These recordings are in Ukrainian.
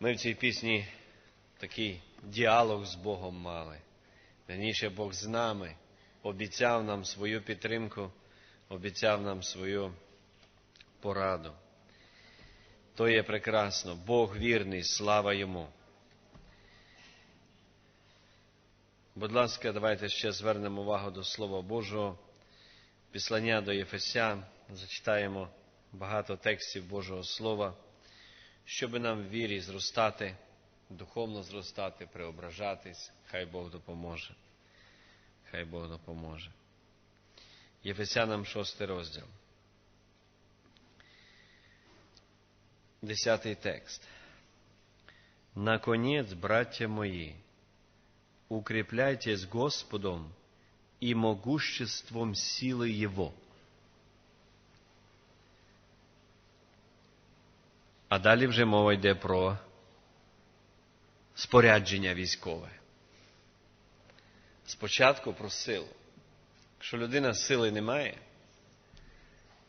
Ми в цій пісні такий діалог з Богом мали. Раніше Бог з нами обіцяв нам свою підтримку, обіцяв нам свою пораду. То є прекрасно. Бог вірний, слава йому. Будь ласка, давайте ще звернемо увагу до Слова Божого. Післання до Єфесян. Зачитаємо багато текстів Божого Слова, щоб нам в вірі зростати, духовно зростати, преображатись. Хай Бог допоможе. Хай Бог допоможе. Єфесянам 6 розділ. Десятий текст. Наконец, братья мои, укрепляйтесь Господом и могуществом силы Его. А далі вже мова йде про спорядження військове. Спочатку про силу. Якщо людина сили не має,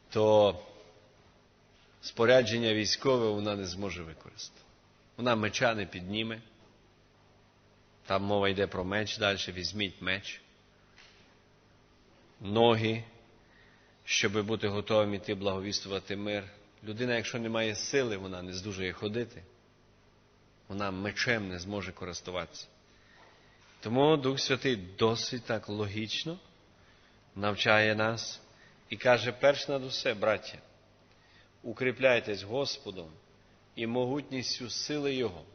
то спорядження військове вона не зможе використати. Вона меча не підніме. Там мова йде про меч далі, візьміть меч. Ноги, щоб бути готовим іти благовістувати мир. Людина, якщо не має сили, вона не здужує ходити. Вона мечем не зможе користуватися. Тому Дух Святий досить так логічно навчає нас і каже, перш над усе, браття, укріпляйтесь Господом і могутністю сили Його,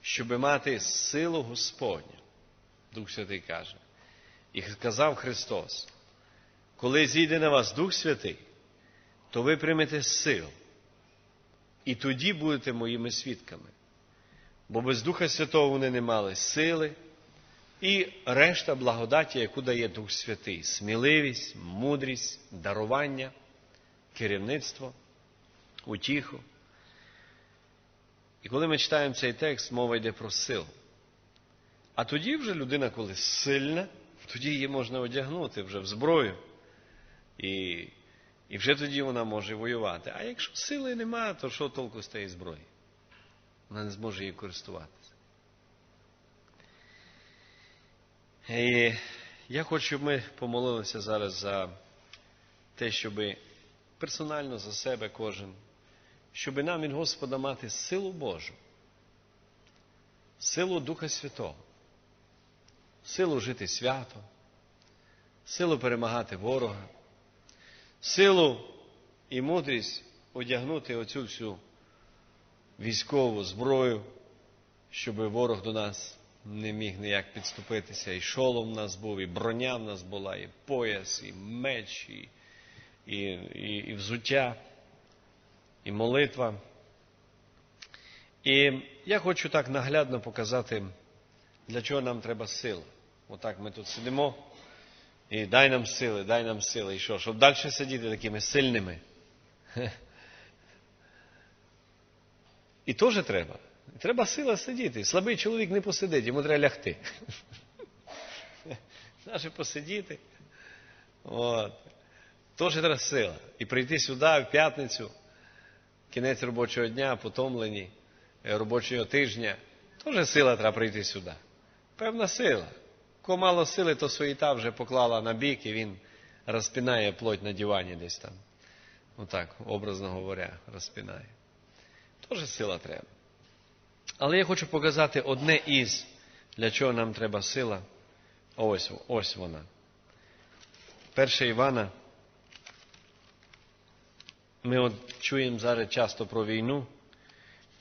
щоб мати силу Господню. Дух Святий каже. І сказав Христос, коли зійде на вас Дух Святий, то ви приймете силу. І тоді будете моїми свідками. Бо без Духа Святого вони не мали сили і решта благодаті, яку дає Дух Святий: сміливість, мудрість, дарування, керівництво, утіху. І коли ми читаємо цей текст, мова йде про силу. А тоді вже людина, коли сильна, тоді її можна одягнути вже в зброю. І і вже тоді вона може воювати. А якщо сили немає, то що толку з тієї зброї? Вона не зможе її користуватися. І я хочу, щоб ми помолилися зараз за те, щоб персонально за себе кожен, щоб нам від Господа мати силу Божу, силу Духа Святого, силу жити свято, силу перемагати ворога, силу і мудрість одягнути оцю всю військову зброю, щоб ворог до нас не міг ніяк підступитися. І шолом в нас був, і броня в нас була, і пояс, і меч, і, і, і, і взуття, і молитва. І я хочу так наглядно показати, для чого нам треба сила. Отак ми тут сидимо. І дай нам сили, дай нам сили. І що? Щоб далі сидіти такими сильними. І теж треба. Треба сила сидіти. Слабий чоловік не посидить, йому треба лягти. Наше посидіти. От. Теж треба сила. І прийти сюди в п'ятницю, кінець робочого дня, потомлені, робочого тижня. Теж сила треба прийти сюди. Певна сила. Кого мало сили, то суєта вже поклала на бік, і він розпинає плоть на дивані десь там. Отак, образно говоря, розпинає. Теж сила треба. Але я хочу показати одне із, для чого нам треба сила. Ось ось вона. Перша Івана. Ми от чуємо зараз часто про війну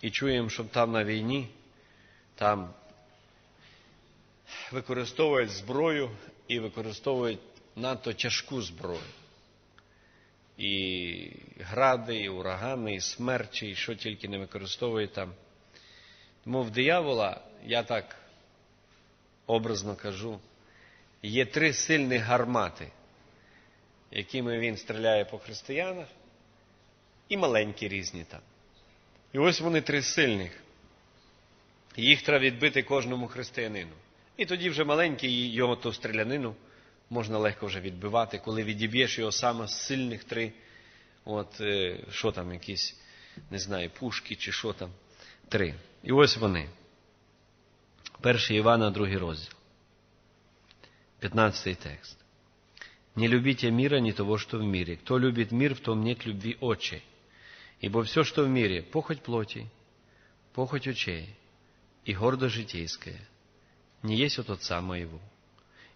і чуємо, що там на війні, там використовують зброю і використовують надто тяжку зброю. І гради, і урагани, і смерчі, і що тільки не використовують там. Тому в диявола, я так образно кажу, є три сильні гармати, якими він стріляє по християнах, і маленькі різні там. І ось вони три сильних. Їх треба відбити кожному християнину. І тоді вже маленький його ту стрілянину можна легко вже відбивати, коли відіб'єш його саме з сильних три, от, що там, якісь, не знаю, пушки чи що там. три. І ось вони. Перший Івана, другий розділ. 15 текст. Не любите мира, не того, что в мире. Кто любит мир, в том нет любви очей. Ибо все, что в мире, похоть плоти, похоть очей и гордо житейская, не есть от Отца моего.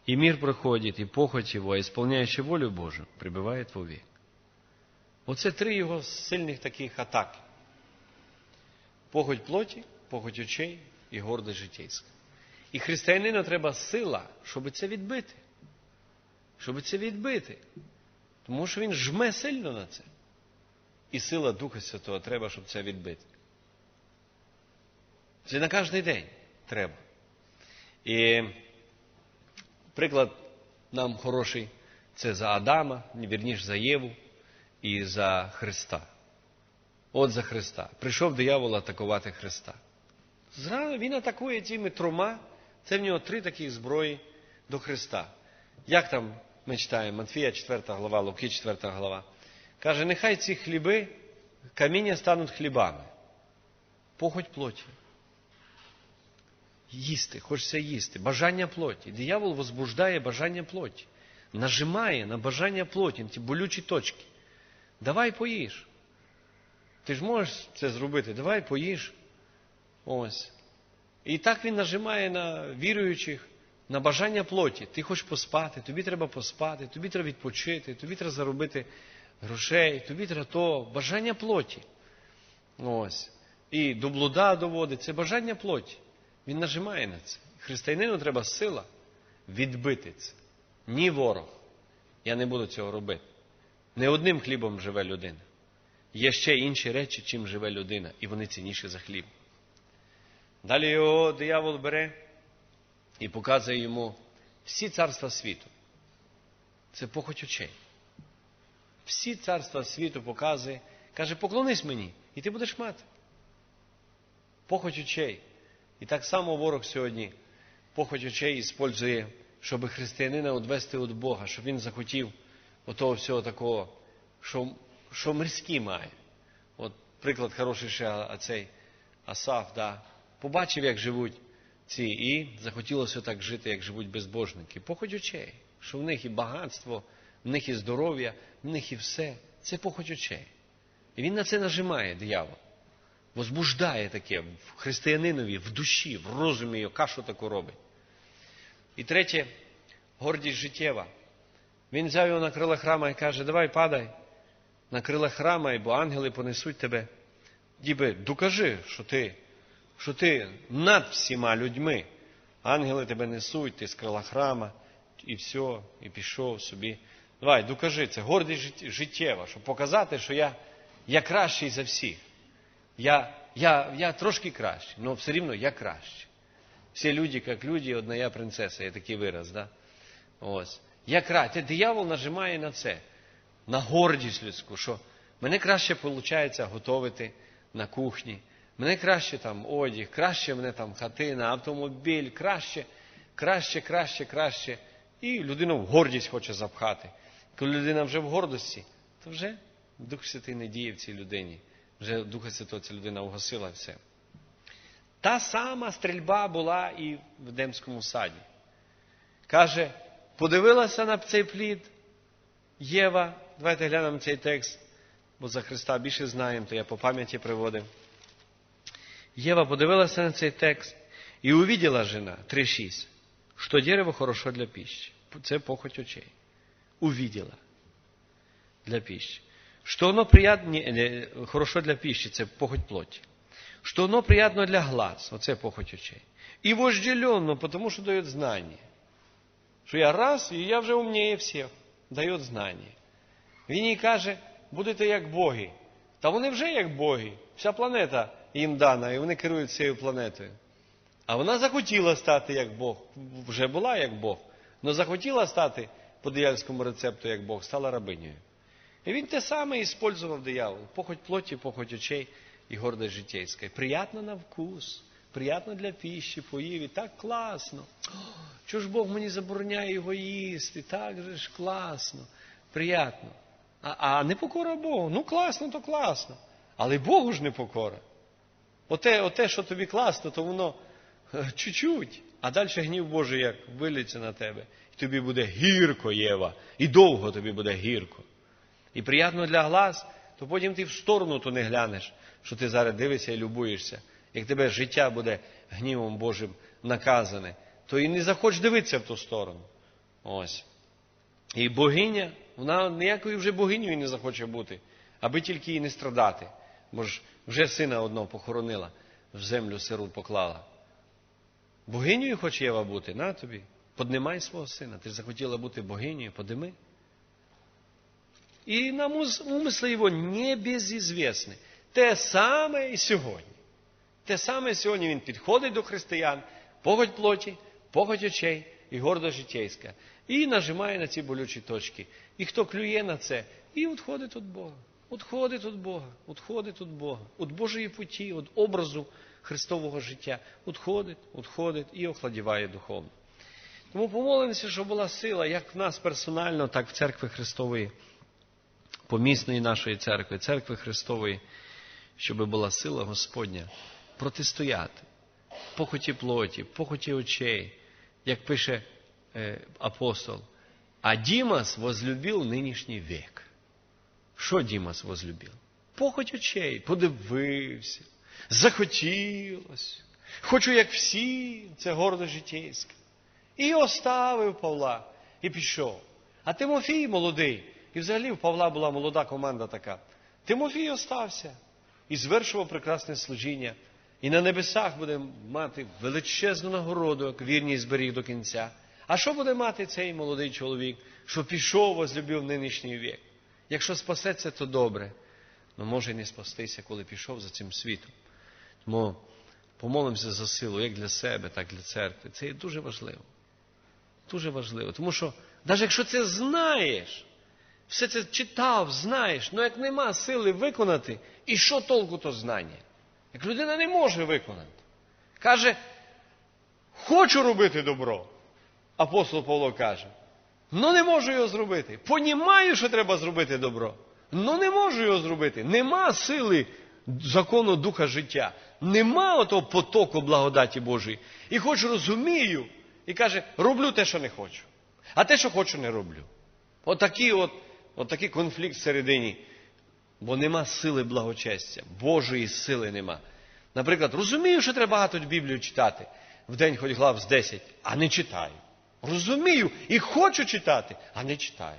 И мир проходит, и похоть его, а исполняющий волю Божию, пребывает вовек. Оце три його сильних таких атаки. Похоть плоті, похоть очей і гордость житейська. І християнину треба сила, щоб це відбити. Щоб це відбити. Тому що він жме сильно на це. І сила Духа Святого треба, щоб це відбити. Це на кожен день треба. І приклад нам хороший це за Адама, вірніше за Єву і за Христа. От за Христа. Прийшов диявол атакувати Христа. Зразу він атакує тими трьома, це в нього три такі зброї до Христа. Як там ми читаємо, Матфія 4 глава, Луки 4 глава. Каже, нехай ці хліби, каміння стануть хлібами. Похоть плоті. Їсти, хочеться їсти, бажання плоті. Диявол возбуждає бажання плоті, нажимає на бажання плоті, на ті болючі точки. Давай поїж. Ти ж можеш це зробити, давай поїж. Ось. І так він нажимає на віруючих, на бажання плоті. Ти хочеш поспати, тобі треба поспати, тобі треба відпочити, тобі треба заробити грошей, тобі треба то, бажання плоті. Ось. І до блуда доводить, це бажання плоті. Він нажимає на це. Християнину треба сила відбити це. Ні ворог. Я не буду цього робити. Не одним хлібом живе людина. Є ще інші речі, чим живе людина, і вони цінніші за хліб. Далі його диявол бере і показує йому всі царства світу. Це похоть очей. Всі царства світу показує, каже, поклонись мені, і ти будеш мати. Похоть очей. І так само ворог сьогодні похоть очей іспользує, щоб християнина відвести від Бога, щоб він захотів отого всього такого, що що мирські має. От приклад хороший ще цей Асаф, да, побачив, як живуть ці, і захотілося так жити, як живуть безбожники. Похоть очей, що в них і багатство, в них і здоров'я, в них і все. Це похоть очей. І він на це нажимає, диявол. Возбуждає таке в християнинові, в душі, в розумі його, кашу таку робить. І третє, гордість життєва. Він взяв його на крила храма і каже, давай падай на крила храма, бо ангели понесуть тебе. Діби, докажи, що ти що ти над всіма людьми. Ангели тебе несуть, ти з крила храма, і все, і пішов собі. Давай, докажи, це гордість життєва, щоб показати, що я я кращий за всіх. Я я, я трошки кращий, але все рівно я кращий. Всі люди, як люди, одна я принцеса, є такий вираз. Да? Ось. Я кращий. Диявол нажимає на це на гордість людську, що мене краще виходить готувати на кухні, мене краще там одяг, краще мене там хатина, автомобіль, краще, краще, краще, краще. І людину в гордість хоче запхати. Коли людина вже в гордості, то вже Дух Святий не діє в цій людині. Вже Духа Святого ця людина угасила все. Та сама стрільба була і в Демському саді. Каже, подивилася на цей плід Єва, Давайте глянемо цей текст, бо за Христа більше знаємо, то я по пам'яті приводив. Єва подивилася на цей текст і увидела жена 3.6, що дерево хорошо для пищі. Це похоть очей. Увидела для пищи. Что оно приятно, хорошо для пищи, це похоть плоті. Что оно приятно для глаз, оце похоть очей. І вожделенно, потому що дает знання. Що я раз, і я вже умніє всіх. Дает знання. Він їй каже, будете як боги. Та вони вже як боги. Вся планета їм дана, і вони керують цією планетою. А вона захотіла стати як Бог. Вже була як Бог, але захотіла стати по диявольському рецепту як Бог, стала рабинею. І він те саме іспользував диявол. Похоть плоті, похоть очей і гордость житейська. Приятно на вкус, приятно для пищі, поїв, і так класно. Чого ж Бог мені забороняє його їсти? Так же ж класно, приятно. А а непокора Богу. Ну класно, то класно. Але Богу ж не покора. Оте, оте, що тобі класно, то воно е, чуть-чуть, а далі гнів Божий як виліться на тебе. І тобі буде гірко, Єва, і довго тобі буде гірко. І приємно для глаз, то потім ти в сторону то не глянеш, що ти зараз дивишся і любуєшся. Як тебе життя буде гнівом Божим наказане, то і не захочеш дивитися в ту сторону. Ось. І богиня, вона ніякою вже богинею не захоче бути, аби тільки і не страдати. Бо ж вже сина одного похоронила, в землю сиру поклала. Богинею хоче Єва бути, на тобі. Поднимай свого сина. Ти захотіла бути богинею, подими. І нам умисли його не безізвісні. Те саме і сьогодні. Те саме сьогодні він підходить до християн, погодь плоті, погодь очей і гордо життєйська. І нажимає на ці болючі точки. І хто клює на це, і відходить від Бога. Отходить від Бога, відходить від Бога, від Божої путі, від образу Христового життя. Відходить, відходить і охладіває духовно. Тому помолимося, щоб була сила, як в нас персонально, так в церкви Христової, помісної нашої церкви, церкви Христової, щоб була сила Господня протистояти похоті плоті, похоті очей, як пише е, апостол. А Дімас возлюбив нинішній вік. Що Дімас возлюбив? Похоть очей, подивився, захотілося. Хочу, як всі, це гордо житейське. І оставив Павла і пішов. А Тимофій молодий, і взагалі в Павла була молода команда така. Тимофій остався і звершував прекрасне служіння. І на небесах буде мати величезну нагороду, як вірність зберіг до кінця. А що буде мати цей молодий чоловік, що пішов, возлюбив нинішній вік? Якщо спасеться, то добре. але може не спастися, коли пішов за цим світом. Тому помолимося за силу, як для себе, так і для церкви. Це є дуже важливо. Дуже важливо. Тому що, навіть якщо це знаєш, все це читав, знаєш, ну як нема сили виконати, і що толку то знання? Як людина не може виконати. Каже, хочу робити добро. Апостол Павло каже, ну не можу його зробити. Понімаю, що треба зробити добро. Ну не можу його зробити. Нема сили закону духа життя. Нема отого потоку благодаті Божої. І хоч розумію, і каже, роблю те, що не хочу. А те, що хочу, не роблю. Отакий от, от конфлікт всередині бо нема сили благочестя, Божої сили нема. Наприклад, розумію, що треба багато Біблію читати, в день хоч глав з 10, а не читаю. Розумію і хочу читати, а не читаю.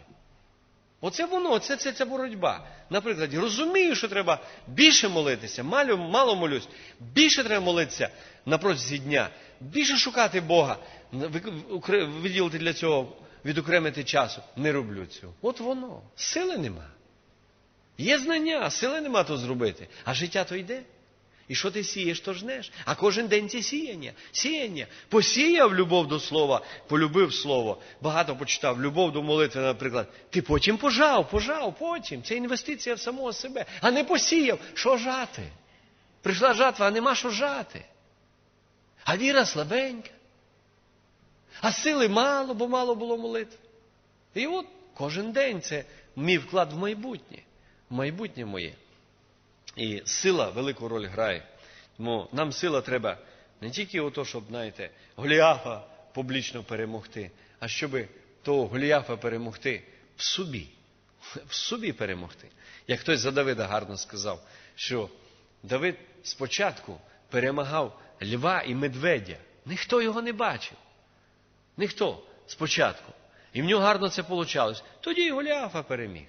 Оце воно, це, це, це боротьба. Наприклад, розумію, що треба більше молитися, мало, мало молюсь, більше треба молитися на протязі дня, більше шукати Бога, виділити для цього, відокремити часу. Не роблю цього. От воно. Сили нема. Є знання, сили нема то зробити. А життя то йде. І що ти сієш, то жнеш. А кожен день це сіяння. Сіяння. Посіяв любов до слова, полюбив слово, багато почитав, любов до молитви, наприклад. Ти потім пожав, пожав, потім. Це інвестиція в самого себе. А не посіяв, що жати? Прийшла жатва, а нема що жати. А віра слабенька. А сили мало, бо мало було молитви. І от кожен день це мій вклад в майбутнє майбутнє моє. І сила велику роль грає. Тому нам сила треба не тільки ото, щоб, знаєте, Голіафа публічно перемогти, а щоб того Голіафа перемогти в собі. В собі перемогти. Як хтось за Давида гарно сказав, що Давид спочатку перемагав льва і медведя. Ніхто його не бачив. Ніхто спочатку. І в нього гарно це вийшло. Тоді і Голіафа переміг.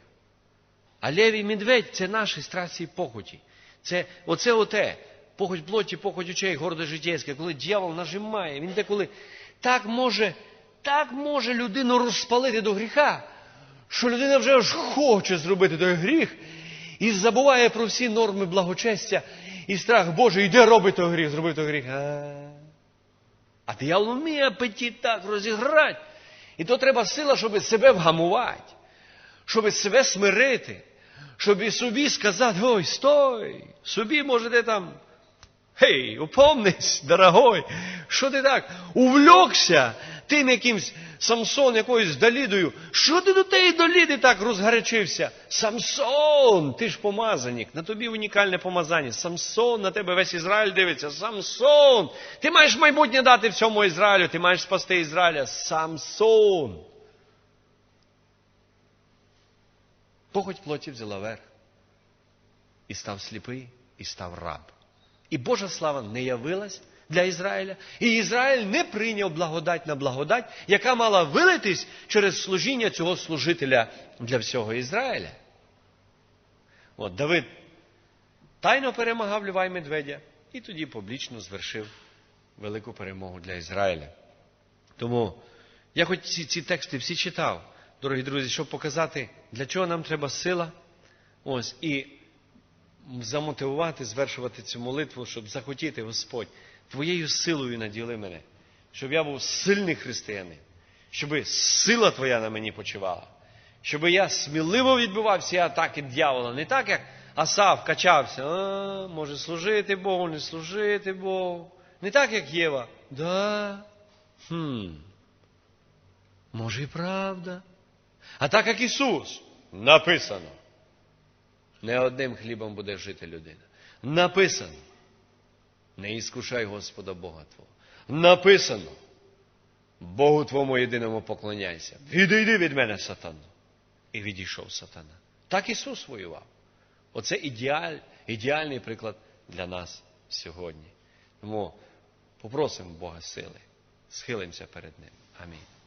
А левій медведь це наші страсті і похоті. Це оце оте. Похоть плоті, похоть очей, гордо життєвське, коли дьявол нажимає, він деколи так може, так може людину розпалити до гріха, що людина вже аж хоче зробити той гріх і забуває про всі норми благочестя і страх Божий, йде робить той гріх, зробив той гріх. А, а диявол вміє апетит так розіграти. І то треба сила, щоб себе вгамувати, щоб себе смирити щоб собі сказати, ой, стой, собі можете там, гей, упомнись, дорогой, що ти так увлекся, тим якимсь Самсон, якоюсь Далідою. Що ти до тієї Даліди так розгарячився? Самсон, ти ж помазанік, на тобі унікальне помазання. Самсон, на тебе весь Ізраїль дивиться. Самсон! Ти маєш майбутнє дати всьому Ізраїлю, ти маєш спасти Ізраїля. Самсон. Похоть плоті взяла верх. І став сліпий, і став раб. І Божа слава не явилась для Ізраїля, і Ізраїль не прийняв благодать на благодать, яка мала вилитись через служіння цього служителя для всього Ізраїля. От Давид тайно перемагав Льва Медведя і тоді публічно звершив велику перемогу для Ізраїля. Тому я хоч ці, ці тексти всі читав, дорогі друзі, щоб показати, для чого нам треба сила. Ось, і замотивувати, звершувати цю молитву, щоб захотіти, Господь, Твоєю силою наділи мене, щоб я був сильний християнин, щоб сила Твоя на мені почивала, щоб я сміливо відбивав всі атаки дьявола, не так, як Асав качався, а, може служити Богу, не служити Богу. Не так, як Єва. Да. Хм. Може і правда. А так, як Ісус, написано. Не одним хлібом буде жити людина. Написано. Не іскушай Господа Бога Твого. Написано. Богу Твому єдиному поклоняйся. Відійди від мене, сатану. І відійшов сатана. Так Ісус воював. Оце ідеаль, ідеальний приклад для нас сьогодні. Тому попросимо Бога сили, схилимося перед Ним. Амінь.